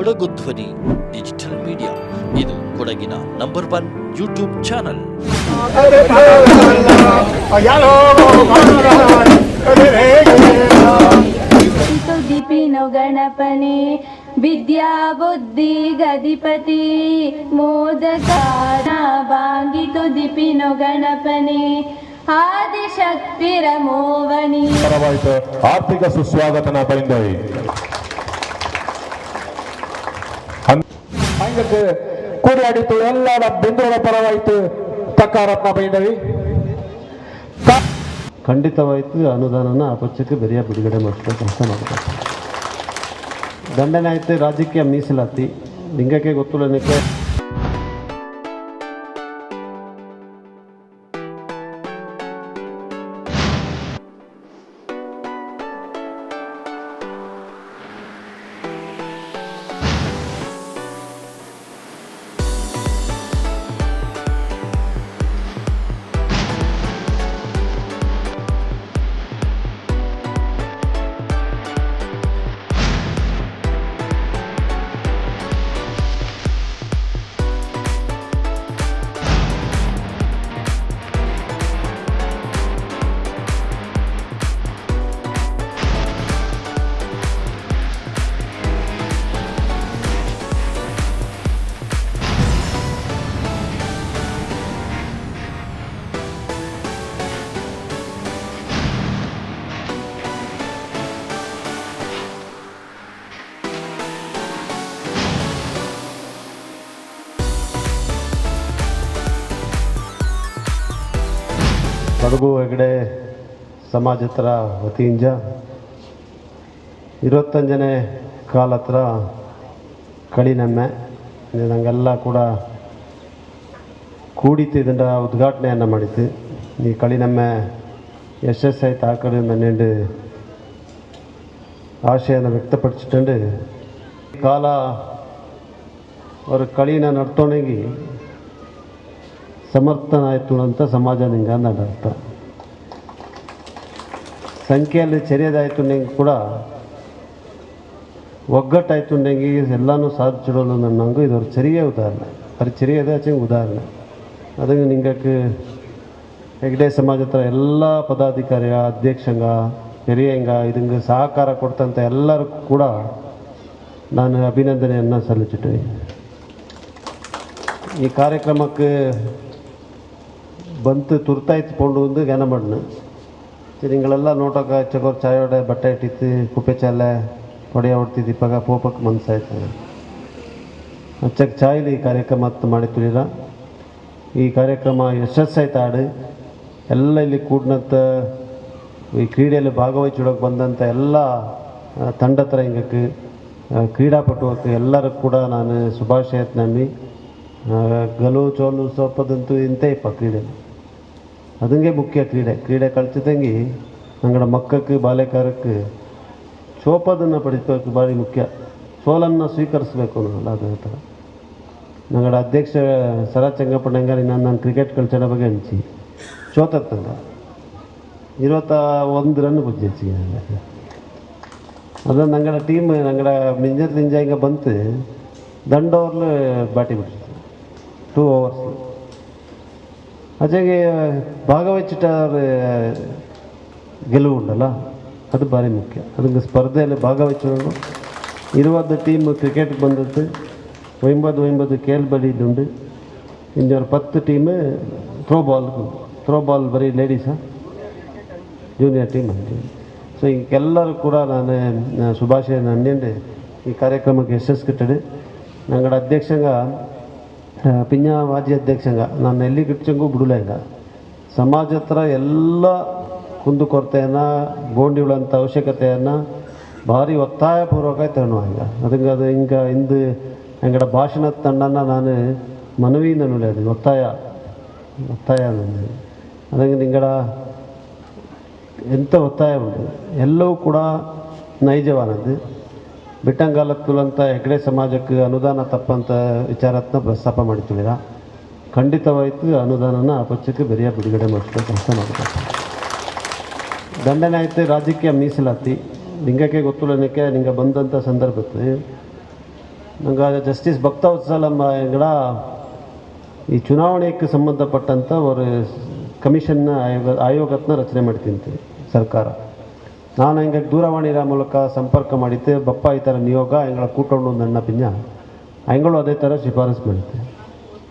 ಕೊಡಗು ಧ್ವನಿ digital media. ಇದು ಕೊಡಗಿನ ನಂಬರ್ ಒನ್ ಯೂಟ್ಯೂಬ್ ಚಾನಲ್. ಸುದಿಪಿನು ಗಣಪನೆ ವಿದ್ಯಾ ಬುದ್ಧಿ ಗದಿಪತಿ ಮೋದಕಾರ ಬಾಂಗಿತು ದಿಪಿನು ಗಣಪನೆ ಆದಿಶಕ್ತಿರ ಮೋವನಿ ಆರ್ಥಿಕ ಸುಸ್ವಾಗತನ ಬೈಂದೈ ಹಂಗಕ್ಕೆ ಕೂಡಿಯಾಡಿತು ಎಲ್ಲರ ಬಿಂದುಗಳ ಪರವಾಯಿತು. ತಕ್ಕಾರತ್ನ ಬೈಂಡವಿ ಖಂಡಿತವಾಯಿತು ಅನುದಾನನ ಆ ಪಕ್ಷಕ್ಕೆ ಬೆರಿಯ ಬಿಡುಗಡೆ ಮಾಡಿಸೋ ಕೆಲಸ ದಂಡನೆ ಆಯ್ತು ರಾಜಕೀಯ ಮೀಸಲಾತಿ, ಲಿಂಗಕ್ಕೆ ಗೊತ್ತುಲನಕ್ಕೆ ಕೊಡಗು ಹೆಗಡೆ ಸಮಾಜ ಹತ್ರ ವತಿಯಿಂದ ಇರುವತ್ತಂಜನೇ ಕಾಲ ಹತ್ರ ಕಳಿನಮ್ಮೆ ನಂಗೆಲ್ಲ ಕೂಡ ಕೂಡಿತ್ತು ಇದನ್ನು ಉದ್ಘಾಟನೆಯನ್ನು ಮಾಡಿತ್ತು ಈ ಕಳಿನಮ್ಮೆ ಎಸ್ ಐ ಕಡೆ ಮನೆಂಡು ಆಶಯನ್ನು ವ್ಯಕ್ತಪಡಿಸಿಕೊಂಡು ಕಾಲ ಅವರು ಕಳಿನ ನಡ್ತೊಣಗಿ ಸಮರ್ಥನಾಯ್ತು ಅಂತ ಸಮಾಜ ನಿಂಗೆ ಅಂದ ಅರ್ಥ ಸಂಖ್ಯೆಯಲ್ಲಿ ಚರಿಯದಾಯಿತು ನಿಂಗೆ ಕೂಡ ಒಗ್ಗಟ್ಟಾಯಿತು ನಂಗೆ ಎಲ್ಲನೂ ಸಾಧಿಸಿಡಲು ನನ್ನಂಗೂ ಇದೊಂದು ಚೆರಿಯ ಉದಾಹರಣೆ. ಅದು ಚೆರಿಯದಾಚೆ ಉದಾಹರಣೆ. ಅದಕ್ಕೆ ನಿಂಗಕ್ಕೆ ಹೆಗ್ಡೆ ಸಮಾಜ ಹತ್ರ ಎಲ್ಲ ಪದಾಧಿಕಾರಿಯ ಅಧ್ಯಕ್ಷಂಗ, ಹಿರಿಯಂಗ ಇದಂಗೆ ಸಹಕಾರ ಕೊಡ್ತಂಥ ಎಲ್ಲರಿಗೂ ಕೂಡ ನಾನು ಅಭಿನಂದನೆಯನ್ನು ಸಲ್ಲಿಸಿಟ್ಟೆ ಈ ಕಾರ್ಯಕ್ರಮಕ್ಕೆ ಬಂತು ತುರ್ತಾಯ್ತು ಪೊಂಡು ಒಂದು ಜ್ಞಾನ ಮಾಡ್ನ ನಿಂಗಳೆಲ್ಲ ನೋಟಕ್ಕೆ ಚಗೋರ್ ಚಾಯೋಡೆ ಬಟ್ಟೆ ಇಟ್ಟಿತ್ತು, ಕುಪ್ಪೆ ಚಾಲೆ ಹೊಡೆಯ ಹೊಡ್ತಿದ್ದು, ಇಪ್ಪಾಗ ಪೋಪಕ್ಕೆ ಮನಸ್ಸಾಯ್ತು ಹಚ್ಚಕ್ಕೆ ಚಾಯ್ಲಿ ಈ ಕಾರ್ಯಕ್ರಮ ಹತ್ತು ಮಾಡಿತ್ತಿರ ಈ ಕಾರ್ಯಕ್ರಮ ಯಶಸ್ಸಾಯ್ತು ಆಡು ಎಲ್ಲ ಇಲ್ಲಿ ಕೂಡ್ನಂತ ಈ ಕ್ರೀಡೆಯಲ್ಲಿ ಭಾಗವಹಿಸಿಡೋಕೆ ಬಂದಂಥ ಎಲ್ಲ ತಂಡ ಥರ ಹಿಂಗಕ್ಕೆ ಕ್ರೀಡಾಪಟುವಕ್ಕೆ ಎಲ್ಲರೂ ಕೂಡ ನಾನು ಶುಭಾಶಯ ನಂಬಿ ಗಲು ಚೋಲು ಸೊಪ್ಪದಂತೂ ಇಂತೆ ಇಪ್ಪ ಕ್ರೀಡೆ ಅದಂಗೆ ಮುಖ್ಯ ಕ್ರೀಡೆ. ಕ್ರೀಡೆ கழிச்சதங்கி ನಂಗಡ ಮಕ್ಕಕ್ಕೆ ಬಾಲ್ಯಕಾರಕ್ಕೆ ಚೋಪದನ್ನು ಪಡಿತೋಕೆ ಭಾರಿ ಮುಖ್ಯ. ಸೋಲನ್ನು ಸ್ವೀಕರಿಸಬೇಕು ಅನ್ನೋಲ್ಲ ಅದೇ ಥರ ನಂಗಡ ಅಧ್ಯಕ್ಷ ಸರ ಚಂಗಪ್ಪಣ್ಣಂಗಾರಿ ನಾನು ನಾನು ಕ್ರಿಕೆಟ್ ಕಲ್ಚರ ಬಗ್ಗೆ ಹಂಚಿ ಚೋತತ್ತಂಗ. ಇರುವತ್ತ ಒಂದು ರನ್ ಬುಜ್ಜಿಸಿ ಅದು ನಂಗಡ ಟೀಮ್ ನಂಗಡ ಮಿಂಜರ್ ಲಿಂಜ ಬಂತು, ದಂಡೋರ್ಲು ಬ್ಯಾಟಿಂಗ್ ಬಿಡ್ತು ಟೂ ಓವರ್ಸ್ ಅಜಗೆ ಭಾಗವಹಿಸಿಟ್ಟವ್ರ ಗೆಲುವು ಉಂಡಲ್ಲ ಅದು ಭಾರಿ ಮುಖ್ಯ. ಅದಕ್ಕೆ ಸ್ಪರ್ಧೆಯಲ್ಲಿ ಭಾಗವಹಿಸೋರು ಇರುವಂಥ ಟೀಮ್ ಕ್ರಿಕೆಟ್ಗೆ ಬಂದದ್ದು, ಒಂಬತ್ತು ಒಂಬತ್ತು ಕೇಲ್ உண்டு ಇದ್ದುಂಡು ஒரு ಪತ್ತು team throw ball throw ball ಬರೀ லேடிஸா ಜೂನಿಯರ್ ಟೀಮ್ ಸೊ ಈಗೆಲ್ಲರೂ ಕೂಡ ನಾನು ಶುಭಾಶಯ ನಂದಿಂಡೆ ಈ ಕಾರ್ಯಕ್ರಮಕ್ಕೆ ಯಶಸ್ಸು ಕಟ್ಟಿದೆ ನಂಗಡೆ ಅಧ್ಯಕ್ಷಂಗೆ ಪಿಂಜ ಮಾಜಿ ಅಧ್ಯಕ್ಷಂಗ ನಾನು ಎಲ್ಲಿ ಕಿಚ್ಚಂಗೂ ಬಿಡಲೇಂಗ ಸಮಾಜ ಹತ್ರ ಎಲ್ಲ ಕುಂದುಕೊರತೆಯನ್ನು ಬೋಂಡಿಗಳಂಥ ಅವಶ್ಯಕತೆಯನ್ನು ಭಾರಿ ಒತ್ತಾಯಪೂರ್ವಕ ತಗೊಳ್ಳುವಂಗ ಅದಕ್ಕೆ ಅದು ಹಿಂಗೆ ಹಿಂದೆ ಹೆಂಗಡ ಭಾಷಣದ ತಂಡನ ನಾನು ಮನವಿಯಿಂದ ನುಡಿಯೋದು ಒತ್ತಾಯ ಒತ್ತಾಯ ನನ್ನ ಅದಕ್ಕೆ ನಿಂಗಡ ಎಂಥ ಒತ್ತಾಯ ಉಂಟು? ಎಲ್ಲವೂ ಕೂಡ ನೈಜವಾನದ್ದು. ಬಿಟ್ಟಂಗಾಲತ್ತುಲಂತ ಹೆಗ್ಡೆ ಸಮಾಜಕ್ಕೆ ಅನುದಾನ ತಪ್ಪಂತ ವಿಚಾರತ್ನ ಪ್ರಸ್ತಾಪ ಮಾಡಿತುಳಿರ ಖಂಡಿತವಾಯಿತು ಅನುದಾನನ ಆ ಪಕ್ಷಕ್ಕೆ ಬೆರೆಯ ಬಿಡುಗಡೆ ಮಾಡಿಸೋ ಕೆಲಸ ಮಾಡ್ತಾರೆ ದಂಡನೆ ಐತೆ ರಾಜಕೀಯ ಮೀಸಲಾತಿ. ನಿಂಗಕ್ಕೆ ಗೊತ್ತುಲನಕ್ಕೆ ನಿಂಗೆ ಬಂದಂಥ ಸಂದರ್ಭದಲ್ಲಿ. ನಂಗೆ ಜಸ್ಟಿಸ್ ಭಕ್ತವತ್ಸಲಂ ಎಂಗಡ ಈ ಚುನಾವಣೆಗೆ ಸಂಬಂಧಪಟ್ಟಂಥ ಅವರು ಕಮಿಷನ್ನ ಆಯೋಗ, ಆಯೋಗತ್ನ ರಚನೆ ಮಾಡ್ತೀನಿ ಸರ್ಕಾರ. ನಾನು ಹಿಂಗೆ ದೂರವಾಣಿಯ ಮೂಲಕ ಸಂಪರ್ಕ ಮಾಡಿದ್ದೆ, ಬಪ್ಪ ಈ ಥರ ನಿಯೋಗ ಹೆಂಗಳ ಕೂಟೊಂಡು ಒಂದು ಅಣ್ಣ ಪಿಂಜ ಹೆಂಗಳು ಅದೇ ಥರ ಶಿಫಾರಸು ಮಾಡಿದ್ದೆ.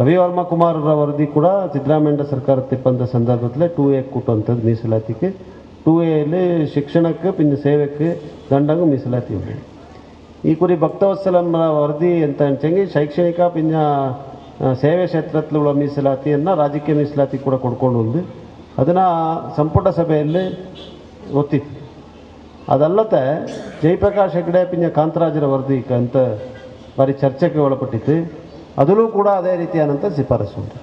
ರವಿವರ್ಮ ಕುಮಾರರ ವರದಿ ಕೂಡ ಸಿದ್ದರಾಮಯ್ಯ ಸರ್ಕಾರ ತಿಪ್ಪಂಥ ಸಂದರ್ಭದಲ್ಲೇ ಟೂ ಎ ಕೂಟುವಂಥದ್ದು ಮೀಸಲಾತಿಗೆ. ಟೂ ಎಲ್ಲಿ ಶಿಕ್ಷಣಕ್ಕೆ ಪಿಂಜ ಸೇವೆಗೆ ದಂಡಗೂ ಮೀಸಲಾತಿ ಇದೆ ಈ ಕುರಿ ಭಕ್ತವತ್ಸಲಂನ ವರದಿ ಅಂತ ಅಂಚಂಗೆ ಶೈಕ್ಷಣಿಕ ಪಿಂಜ ಸೇವೆ ಕ್ಷೇತ್ರದಲ್ಲಿರುವ ಮೀಸಲಾತಿಯನ್ನು ರಾಜಕೀಯ ಮೀಸಲಾತಿ ಕೂಡ ಕೊಡ್ಕೊಂಡು ಅದನ್ನು ಸಂಪುಟ ಸಭೆಯಲ್ಲಿ ಒತ್ತಿತ್ತು. ಅದಲ್ಲದೆ ಜಯಪ್ರಕಾಶ್ ಹೆಗ್ಡೆ ಪಿಂಜ ಕಾಂತರಾಜರ ವರದಿ ಅಂತ ಬಾರಿ ಚರ್ಚೆಗೆ ಒಳಪಟ್ಟಿತ್ತು. ಅದಲ್ಲೂ ಕೂಡ ಅದೇ ರೀತಿಯಾದಂಥ ಶಿಫಾರಸು ಉಂಟು.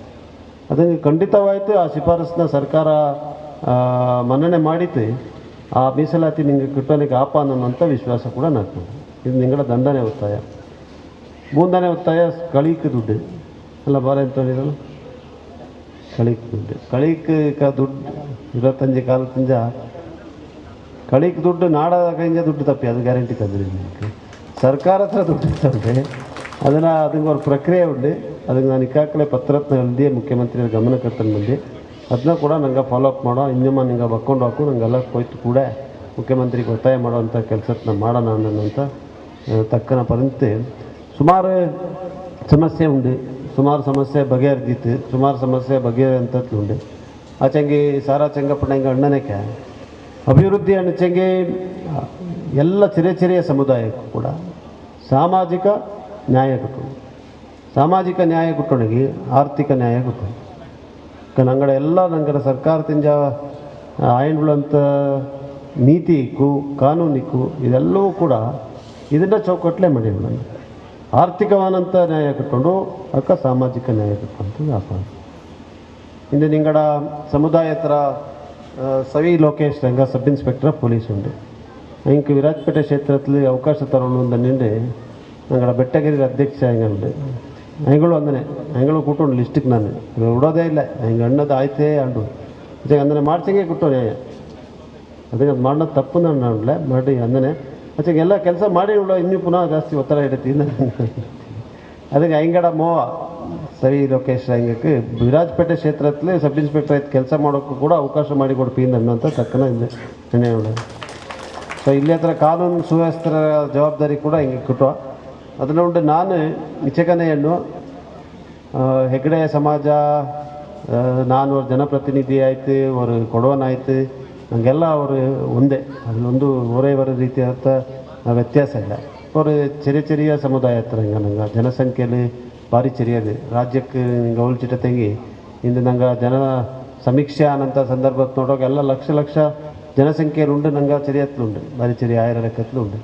ಖಂಡಿತವಾಯಿತು ಆ ಶಿಫಾರಸನ್ನ ಸರ್ಕಾರ ಮನ್ನಣೆ ಮಾಡಿತ್ತು ಆ ಮೀಸಲಾತಿ ನಿಮಗೆ ಕಿಟ್ಟಲಿಕ್ಕೆ ಆಪ ಅನ್ನೋಂಥ ವಿಶ್ವಾಸ ಕೂಡ ನಾಲ್ಕು ಇದು ನಿಂಗಳ ದಂಡನೆ ಒತ್ತಾಯ. ಮೂಂದನೇ ಒತ್ತಾಯ ಕಳೀಕ್ ದುಡ್ಡು. ಅಲ್ಲ ಬಾರ ಅಂತ ಹೇಳಿದಳು ಕಳೀಕ್ ದುಡ್ಡು. ಕಳೀಕ ದುಡ್ಡು. ದುಡ್ಡು ಕಾಲ ಕಾಲದಿಂದ ಕಳಿಕ್ ದುಡ್ಡು ನಾಡದ ಕೈಯಿಂದ ದುಡ್ಡು ತಪ್ಪಿ, ಅದು ಗ್ಯಾರಂಟಿ ತಂದ್ರಿ ನಿಮಗೆ. ಸರ್ಕಾರ ಹತ್ರ ದುಡ್ಡು ತಂದೆ ಅದನ್ನು ಅದಕ್ಕೆ ಅವ್ರ ಪ್ರಕ್ರಿಯೆ ಉಂಡು ಅದಕ್ಕೆ ನಾನು ಈಗಾಗಲೇ ಪತ್ರತ್ನ ಎಲ್ದಿ ಮುಖ್ಯಮಂತ್ರಿ ಗಮನ ಕರ್ತನ ಬಂದು. ಅದನ್ನ ಕೂಡ ನಂಗೆ ಫಾಲೋ ಅಪ್ ಮಾಡೋ ಇನ್ನೊಮ್ಮ ನಿಂಗೆ ಬಕ್ಕೊಂಡು ಹಾಕು. ನಂಗೆಲ್ಲ ಕೊಯ್ತು ಕೂಡ. ಮುಖ್ಯಮಂತ್ರಿಗೆ ಒತ್ತಾಯ ಮಾಡೋವಂಥ ಕೆಲಸನ ಮಾಡೋಣ ಅನ್ನೋಂಥ ತಕ್ಕನ ಪರಿಸ್ಥಿತಿ ಸುಮಾರು ಸಮಸ್ಯೆ ಉಂಡು ಸುಮಾರು ಸಮಸ್ಯೆ ಬಗೆಹರಿದಿತ್ತು. ಸುಮಾರು ಸಮಸ್ಯೆ ಬಗೆಹರಿಯಂಥದ್ದು ಉಂಡು ಚಂಗಿ ಸಾರಾ ಹೆಂಗೆ ಅಣ್ಣನಕ್ಕೆ ಅಭಿವೃದ್ಧಿ ಅಣಚಂಗೆ ಎಲ್ಲ ಚಿರೆ ಚಿರೆಯ ಸಮುದಾಯಕ್ಕೂ ಕೂಡ ಸಾಮಾಜಿಕ ನ್ಯಾಯ ಕೊಟ್ಟು, ಸಾಮಾಜಿಕ ನ್ಯಾಯ ಕೊಟ್ಟೊಣಗಿ ಆರ್ಥಿಕ ನ್ಯಾಯ ಕೊಟ್ಟು. ನಂಗಡ ಎಲ್ಲ ನಂಗಡ ಸರ್ಕಾರದಿಂದ ಆಯನ್ಗಳಂತ ನೀತಿಗೂ, ಕಾನೂನಿಗೂ ಇದೆಲ್ಲವೂ ಕೂಡ ಇದನ್ನು ಚೌಕಟ್ಟಲೆ ಮಾಡಿ ನಾನು ಆರ್ಥಿಕವಾದಂಥ ನ್ಯಾಯ ಕಟ್ಕೊಂಡು ಅಕ್ಕ ಸಾಮಾಜಿಕ ನ್ಯಾಯ ಕಟ್ಕೊಂಡು ವ್ಯಾಪಾರ. ಇಂದು ನಿಂಗಡ ಸಮುದಾಯ ಹತ್ರ ಸವಿ ಲೋಕೇಶ್ ರಂಗ ಸಬ್ ಇನ್ಸ್ಪೆಕ್ಟರ್ ಪೊಲೀಸ್ ಉಂಡು ಇಂಕ ವಿರಾಜಪೇಟೆ ಕ್ಷೇತ್ರದಲ್ಲಿ ಅವಕಾಶ ತರೋಣ ಒಂದು ನಿಂಡೆ ನಂಗಡ ಬೆಟ್ಟಗಿರಿ ಅಧ್ಯಕ್ಷ ಹೆಂಗಂಡು ಹೆಂಗಳು ಅಂದನೆ, ಹೆಂಗಳು ಕೊಟ್ಟು ಲಿಸ್ಟಿಗೆ ನಾನು. ಬಿಡೋದೇ ಇಲ್ಲ, ಹೆಂಗೆ ಅಣ್ಣದು ಆಯ್ತೇ ಅಂಡು. ಅದಕ್ಕೆ ಅಂದನೆ ಮಾಡ್ಸಂಗೆ ಕೊಟ್ಟು ಅದಕ್ಕೆ ಅದು ಮಾಡೋದು ತಪ್ಪು ನಾನು ಅಂಡ್ಲೆ ಮಾಡಿ ಅಂದನೆ. ಅದಕ್ಕೆ ಎಲ್ಲ ಕೆಲಸ ಮಾಡಿ ಉಳ್ಳ ಇನ್ನೂ ಪುನಃ ಜಾಸ್ತಿ ಒತ್ತಡ ಇಡುತ್ತೆ ಅದಕ್ಕೆ ಹೆಂಗಡ ಮೋವ. ಸರಿ, ಲೋಕೇಶ್ ಹೆಂಗಕ್ಕೆ ವಿರಾಜಪೇಟೆ ಕ್ಷೇತ್ರದಲ್ಲಿ ಸಬ್ ಇನ್ಸ್ಪೆಕ್ಟರ್ ಆಯ್ತು, ಕೆಲಸ ಮಾಡೋಕ್ಕೂ ಕೂಡ ಅವಕಾಶ ಮಾಡಿ ಕೊಡ್ಪೀಂದ ಅನ್ನೋಂಥ ತಕ್ಕನ ಇದೆ. ಉಳ್ಳ ಸೊ ಇಲ್ಲಿ ಹತ್ರ ಕಾನೂನು ಸುವ್ಯವಸ್ಥರ ಜವಾಬ್ದಾರಿ ಕೂಡ ಹಿಂಗೆ ಕೊಟ್ಟು ಅದನ್ನು ಉಂಟು ನಾನು ಇಚಗನೆಯನ್ನು ಹೆಗ್ಡೆ ಸಮಾಜ ನಾನು ಅವ್ರ ಜನಪ್ರತಿನಿಧಿ ಆಯಿತು, ಅವರು ಕೊಡೋನಾಯ್ತು ಹಂಗೆಲ್ಲ ಅವರು ಒಂದೇ. ಅದನ್ನೊಂದು ಒರೇ ಬರೋ ರೀತಿಯಾದ ವ್ಯತ್ಯಾಸ ಇಲ್ಲ. ಅವರು ಚರಿಚರಿಯ ಚೆರಿಯ ಸಮುದಾಯ ಹತ್ರ ಹಿಂಗೆ ನಂಗೆ, ಜನಸಂಖ್ಯೆಯಲ್ಲಿ ಭಾರಿ ಚೆರಿಯದು ರಾಜ್ಯಕ್ಕೆ ಹೋಲ್ಚಿಟ ತೆಗಿ, ಇಂದು ನಂಗೆ ಜನ ಸಮೀಕ್ಷೆ ಆನಂತ ಸಂದರ್ಭ ನೋಡೋಕೆ ಎಲ್ಲ ಲಕ್ಷ ಲಕ್ಷ ಜನಸಂಖ್ಯೆಯಲ್ಲಿ ಉಂಡು, ನಂಗೆ ಚೆರಿಯತ್ಲುಂಡು ಭಾರಿ ಚೆರಿ ಆಯಿರ ಲೆಕ್ಕತ್ಲುಂಡು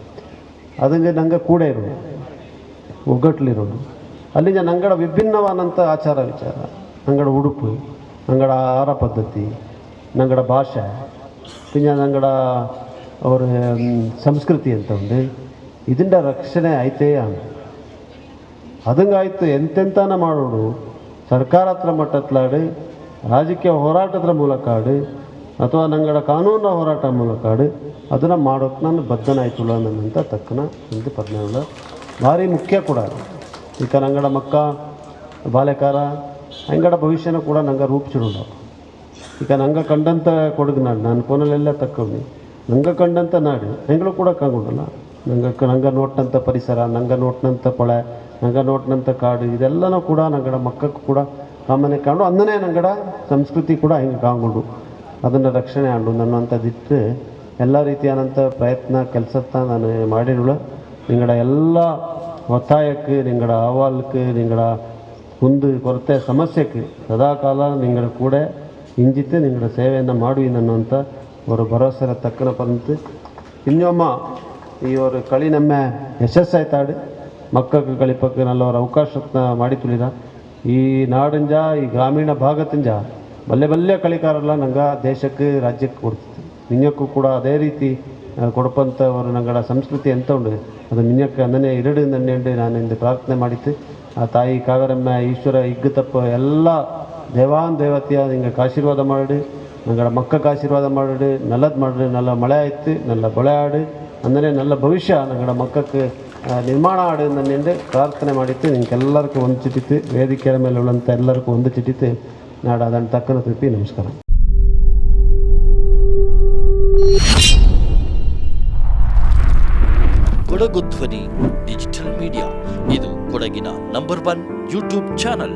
ಅದಂಗೆ ನಂಗೆ ಕೂಡ ಇರೋದು ಒಗ್ಗಟ್ಲಿರೋದು ಅಲ್ಲಿಂದ ನಂಗಡ ವಿಭಿನ್ನವಾದಂಥ ಆಚಾರ ವಿಚಾರ. ನಂಗಡ ಉಡುಪು, ನಂಗಡ ಆಹಾರ ಪದ್ಧತಿ, ನಂಗಡ ಭಾಷೆ ಪಿಂಜ ನಂಗಡ ಅವರ ಸಂಸ್ಕೃತಿ ಅಂತ ಉಂಡು ಇದರಿಂದ ರಕ್ಷಣೆ ಎಂತೆಂತಾನ ಮಾಡೋಡು ಸರ್ಕಾರ ಹತ್ರ ಮಟ್ಟತ್ಲಾಡಿ, ರಾಜಕೀಯ ಹೋರಾಟದ ಮೂಲಕ ಆಡಿ ಅಥವಾ ನಂಗಡ ಕಾನೂನ ಹೋರಾಟ ಮೂಲಕ ಆಡಿ ಅದನ್ನು ಮಾಡೋಕೆ ನಾನು ಬದ್ಧನಾಯ್ತು ನನ್ನಂತ ತಕ್ಕನ ಒಂದು ಪದ್ಮಗಳ ಭಾರಿ ಮುಖ್ಯ ಕೂಡ. ಈಗ ನಂಗಡ ಮಕ್ಕ ಬಾಲ್ಯಕಾರ ಹೆಂಗಡ ಭವಿಷ್ಯನ ಕೂಡ ನಂಗೆ ರೂಪಿಸಿಡೋಣ ಈಗ ನಂಗೆ ಕಂಡಂತ ಕೊಡಗು ನಾಡು, ನಾನು ಫೋನಲ್ಲೆಲ್ಲ ತಕ್ಕೊಂಡು ನಂಗೆ ಕಂಡಂತ ನಾಡು, ಹೆಂಗಳು ಕೂಡ ಕಂಗೊಂಡಲ್ಲ ನಂಗೆ ನಂಗೆ ನೋಟ್ನಂಥ ಪರಿಸರ, ನಂಗೆ ನೋಟ್ನಂಥ ಪೊಳೆ ನಂಗನೋಟ್ನಂಥ ಕಾಡು, ಇದೆಲ್ಲನೂ ಕೂಡ ನಂಗಡ, ಮಕ್ಕಕ್ಕೂ ಕೂಡ ಕಾಮನೆ ಕಾಡು, ಅಂದನೇ ನಂಗಡ ಸಂಸ್ಕೃತಿ ಕೂಡ ಹಿಂಗೆ ಕಾಂಗೊಂಡು ಅದನ್ನು ರಕ್ಷಣೆ ಆಂಡು ನನ್ನಂಥದ್ದಿಟ್ಟು ಎಲ್ಲ ರೀತಿಯಾದಂಥ ಪ್ರಯತ್ನ ಕೆಲಸತ್ತ ನಾನು ಮಾಡಿರುಳು. ನಿಂಗಡ ಎಲ್ಲ ಒತ್ತಾಯಕ್ಕೆ, ನಿಂಗಡ ಅಹವಾಲಕ್ಕೆ, ನಿಂಗಡ ಕುಂದು ಕೊರತೆ ಸಮಸ್ಯೆಗೆ ಸದಾಕಾಲ ನಿಂಗಡ ಕೂಡ ಇಂಜಿತೆ ನಿಂಗಡ ಸೇವೆಯನ್ನು ಮಾಡುವಿ ನನ್ನಂಥ ಅವರು ಭರವಸೆ ತಕ್ಕನ ಪಂತು ಇನ್ನೊಮ್ಮ ಈ ಅವರು ಕಳಿ ನಮ್ಮ ಯಶಸ್ಸಾಯ್ತಾಡು. ಮಕ್ಕಳ ಗಳಿಪಕ್ಕೆ ನಲ್ಲವರ ಅವಕಾಶ ಮಾಡಿ ತುಳಿದ. ಈ ನಾಡಂಜ, ಈ ಗ್ರಾಮೀಣ ಭಾಗತಂಜ, ಬಲ್ಲೆ ಬಲ್ಲೆ ಕಳಿಕಾರಲ್ಲ ನಂಗೆ ದೇಶಕ್ಕೆ ರಾಜ್ಯಕ್ಕೆ ಕೊಡ್ತಿತ್ತು. ನಿನ್ಯಕ್ಕೂ ಕೂಡ ಅದೇ ರೀತಿ ಕೊಡಪಂಥ ನಂಗಡ ನಂಗಳ ಸಂಸ್ಕೃತಿ ಎಂತ ಉಂಡು ಅದು ನಿನ್ಯಕ್ಕೆ ಅಂದನೆ ಎರಡು ನನ್ನೆಂಡು ನಾನು ಇಂದು ಪ್ರಾರ್ಥನೆ ಮಾಡಿತ್ತು ಆ ತಾಯಿ ಕಾವೇರಮ್ಮ ಈಶ್ವರ ಇಗ್ಗು ತಪ್ಪ ಎಲ್ಲ ದೇವಾನ್ ದೇವತೆಯ ಹಿಂಗೆ ಆಶೀರ್ವಾದ ಮಾಡಿ ನಂಗಡ ಮಕ್ಕಕ್ಕೆ ಆಶೀರ್ವಾದ ಮಾಡಿ ನಲ್ಲದು ಮಾಡಿ ನಲ್ಲ ಮಳೆ ಆಯ್ತು, ನಲ್ಲ ಬಳೆ ಆಡು ಅಂದರೆ ನಲ್ಲ ಭವಿಷ್ಯ ನಂಗಡ ಮಕ್ಕಕ್ಕೆ ನಿರ್ಮಾಣ ಆಡು ನಿಂದೆ ಪ್ರಾರ್ಥನೆ ಮಾಡಿತ್ತು. ನಿಮ್ಗೆಲ್ಲರಿಗೂ ಒಂದು ಚಿಟಿತು, ವೇದಿಕೆಯ ಮೇಲೆ ಉಳ್ಳಂಥ ಎಲ್ಲರಿಗೂ ಒಂದು ಚಿಟಿತು. ನಾಡು ಅದನ್ನು ತಕ್ಕನ ತಿಪ್ಪಿ ನಮಸ್ಕಾರ. ಕೊಡಗು ಧ್ವನಿ ಡಿಜಿಟಲ್ ಮೀಡಿಯಾ ಇದು ಕೊಡಗಿನ ನಂಬರ್ ಒನ್ ಯೂಟ್ಯೂಬ್ ಚಾನಲ್